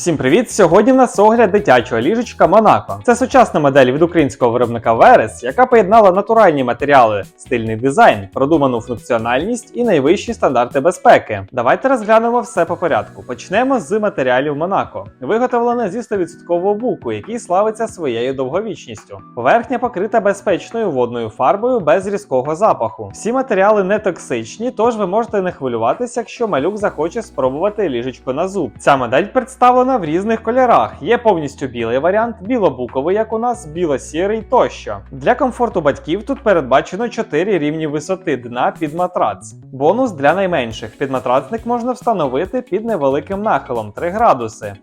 Всім привіт! Сьогодні в нас огляд дитячого ліжечка Монако. Це сучасна модель від українського виробника Верес, яка поєднала натуральні матеріали, стильний дизайн, продуману функціональність і найвищі стандарти безпеки. Давайте розглянемо все по порядку. Почнемо з матеріалів Монако. Виготовлене зі 100% буку, який славиться своєю довговічністю. Поверхня покрита безпечною водною фарбою без різкого запаху. Всі матеріали не токсичні, тож ви можете не хвилюватися, якщо малюк захоче спробувати ліжечко на зуб. Ця модель представлена в різних кольорах. Є повністю білий варіант, білобуковий, як у нас, біло-сірий тощо. Для комфорту батьків тут передбачено 4 рівні висоти дна під матрац. Бонус для найменших. Підматрацник можна встановити під невеликим нахилом 3 градуси.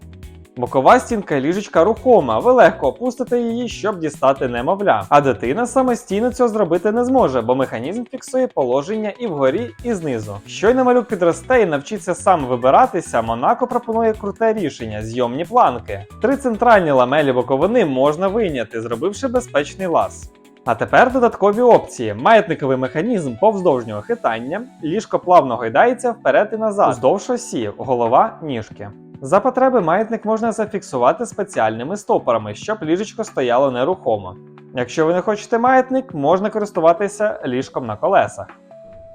Бокова стінка ліжечка рухома, ви легко опустите її, щоб дістати немовля. А дитина самостійно цього зробити не зможе, бо механізм фіксує положення і вгорі, і знизу. Щойно малюк підросте і навчиться сам вибиратися, Монако пропонує круте рішення зйомні планки. Три центральні ламелі боковини можна вийняти, зробивши безпечний лаз. А тепер додаткові опції: маятниковий механізм повздовжнього хитання, ліжко плавно гойдається вперед і назад, вздовж осі, голова, ніжки. За потреби маятник можна зафіксувати спеціальними стопорами, щоб ліжечко стояло нерухомо. Якщо ви не хочете маятник, можна користуватися ліжком на колесах.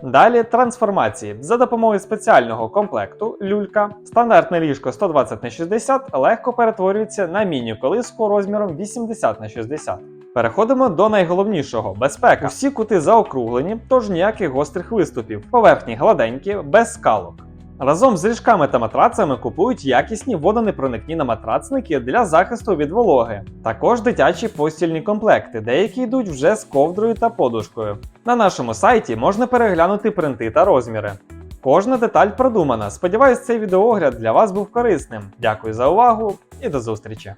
Далі трансформації. За допомогою спеціального комплекту люлька, стандартне ліжко 120 на 60 легко перетворюється на міні-колиску розміром 80 на 60. Переходимо до найголовнішого безпека. Усі кути заокруглені, тож ніяких гострих виступів. Поверхні гладенькі, без скалок. Разом з ліжками та матрацами купують якісні водонепроникні наматрацники для захисту від вологи. Також дитячі постільні комплекти, деякі йдуть вже з ковдрою та подушкою. На нашому сайті можна переглянути принти та розміри. Кожна деталь продумана. Сподіваюсь, цей відеоогляд для вас був корисним. Дякую за увагу і до зустрічі!